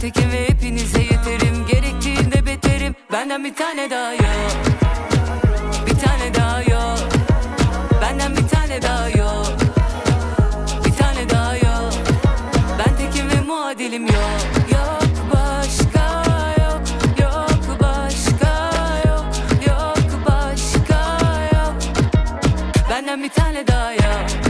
tekim ve hepinize yeterim. Gerektiğinde beterim. Benden bir tane daha yok. Bir tane daha yok. Benden bir tane daha yok. Bir tane daha yok. Ben tekim ve muadilim yok. Benden bir tane daha Yok